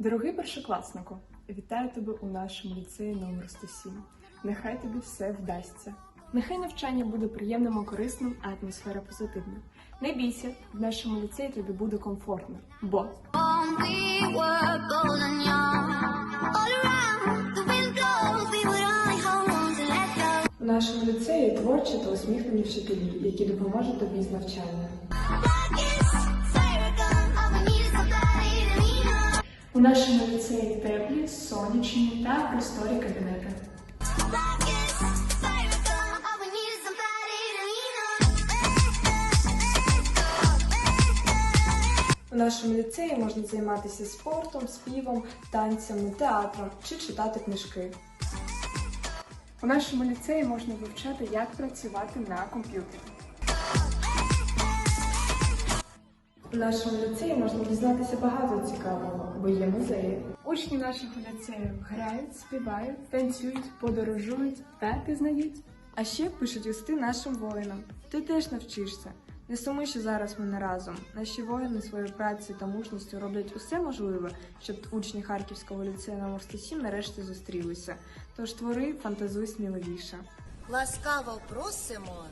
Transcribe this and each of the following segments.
Дорогий першокласнику, вітаю тебе у нашому ліцеї номер 107. Нехай тобі все вдасться. Нехай навчання буде приємним і корисним, а атмосфера позитивна. Не бійся, в нашому ліцеї тобі буде комфортно, бо у нашому ліцеї творчі та усміхнені вчителі, які допоможуть тобі з навчанням. У нашому ліцеї теплі, сонячні та просторі кабінети. У нашому ліцеї можна займатися спортом, співом, танцями, театром чи читати книжки. У нашому ліцеї можна вивчати, як працювати на комп'ютері. У нашому ліцеї можна дізнатися багато цікавого, бо є музеї. Учні нашого ліцею грають, співають, танцюють, подорожують та пізнають. А ще пишуть листи нашим воїнам. Ти теж навчишся. Не сумуй, що зараз ми не разом. Наші воїни своєю працею та мужністю роблять усе можливе, щоб учні Харківського ліцею номер 107 нарешті зустрілися. Тож твори, фантазуй сміливіше. Ласкаво просимо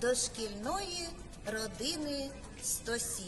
до шкільної родини 107.